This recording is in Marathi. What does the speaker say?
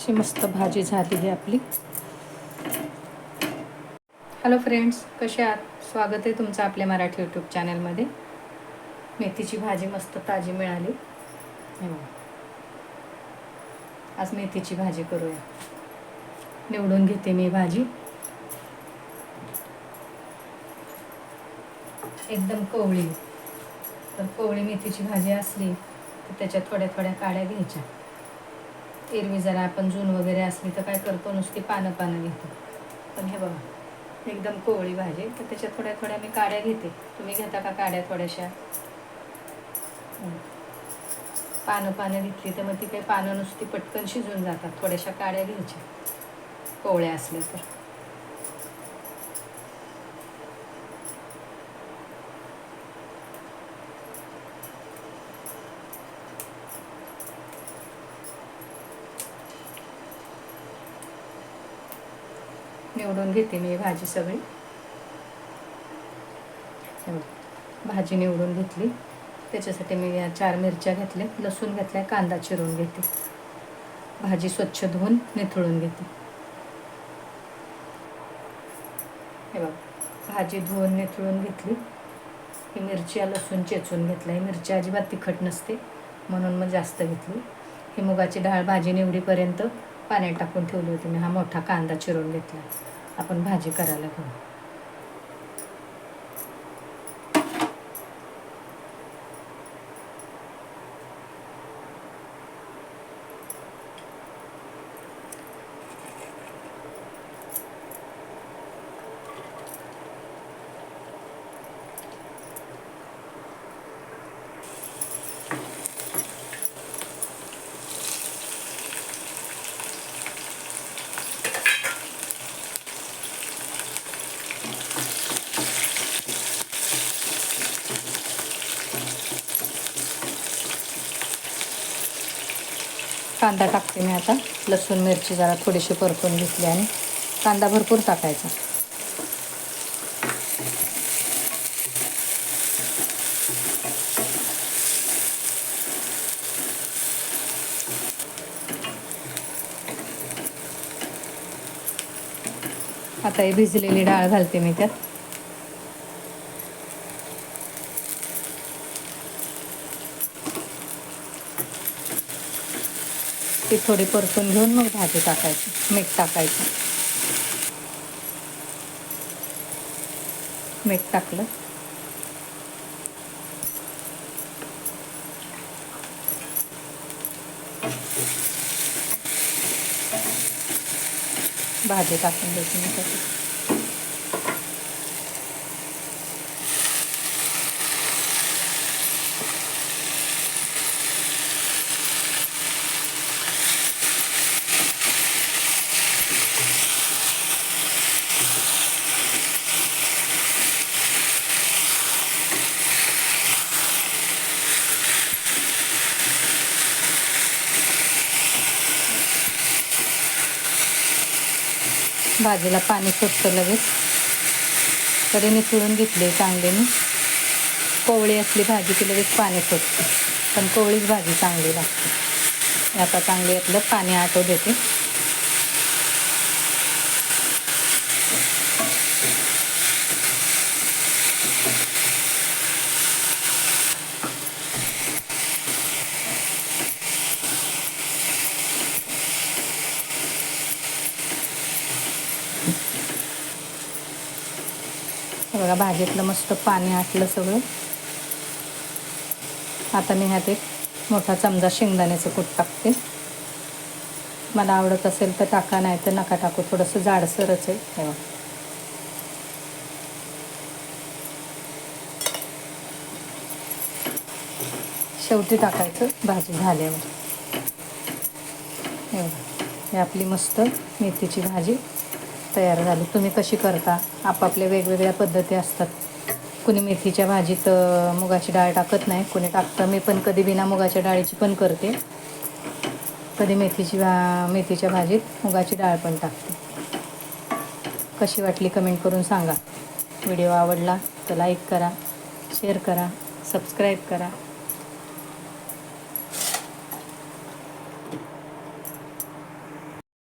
अशी मस्त भाजी झालेली आपली. हॅलो फ्रेंड्स कसे आहात? स्वागत आहे तुमचं आपल्या मराठी यूट्यूब चॅनलमध्ये मेथीची भाजी मस्त ताजी मिळाली. आज मेथीची भाजी करूया. निवडून घेते मी भाजी. एकदम कोवळी. तर कोवळी मेथीची भाजी असली तर त्याच्या थोड्या थोड्या काड्या घ्यायच्या. एरवी जरा आपण जून वगैरे असली तर काय करतो नुसती पानं पानं घेतो. पण हे बघा एकदम कोवळी भाजी तर त्याच्यात थोड्या थोड्या मी काड्या घेते. तुम्ही घेता का काड्या थोड्याशा? पानं पानं घेतली तर मग ती काही पानं नुसती पटकन शिजून जातात. थोड्याशा काड्या घ्यायच्या. कोवळ्या असल्या तर. निवडून घेते मी भाजी सगळी. भाजी निवडून घेतली. त्याच्यासाठी मी या चार मिरच्या घेतल्या लसूण घेतलाय कांदा चिरून घेते. भाजी स्वच्छ धुवून निथळून घेते. हे बघ भाजी धुवून निथळून घेतली. ही मिरची लसूण चेचून घेतला ही मिरची अजिबात तिखट नसते म्हणून मग जास्त घेतली. ही मुगाची डाळ भाजी निवडीपर्यंत पाण्यात टाकून ठेवली होती. मी हा मोठा कांदा चिरून घेतला. आपण भाजी करायला घेऊ. कांदा टाकते मी आता. लसूण मिरची जरा थोडीशी परतून घेतली आणि कांदा भरपूर टाकायचा. आता ही भिजलेली डाळ घालते मी त्यात. ती थोडी परतून घेऊन मग भाजी टाकायची मीठ टाकायचं. मीठ टाकलं. भाजी टाकून द्यायची मी भाजीला पाणी सुटतं लगेच. तरी निचळून घेतली चांगली मी कोवळी असली भाजी की लगेच पाणी सुटतं. पण कोवळीच भाजी चांगली लागते. आता चांगली यातलं पाणी आटो देते. बघा भाजीतलं मस्त पाणी आटलं सगळं. आता मी ह्यात एक मोठा चमचा शेंगदाण्याचं कूट टाकते. मला आवडत असेल तर टाका नाही तर नका टाकू. थोडंसं जाडसरच आहे. हे बघा. शेवटी टाकायचं भाजी झाल्यावर. हे आपली मस्त मेथीची भाजी. तयार झाली. तुम्ही कशी करता? आपापल्या वेगवेगळ्या पद्धती असतात. कुणी मेथीच्या भाजीत मुगाची डाळ टाकत नाही कुणी टाकतं. मी पण कधी बिना मुगाच्या डाळीची पण करते. कधी मेथीची भा मेथीच्या भाजीत मुगाची डाळ पण टाकते. कशी वाटली कमेंट करून सांगा. व्हिडिओ आवडला तर लाईक करा शेअर करा सबस्क्राईब करा.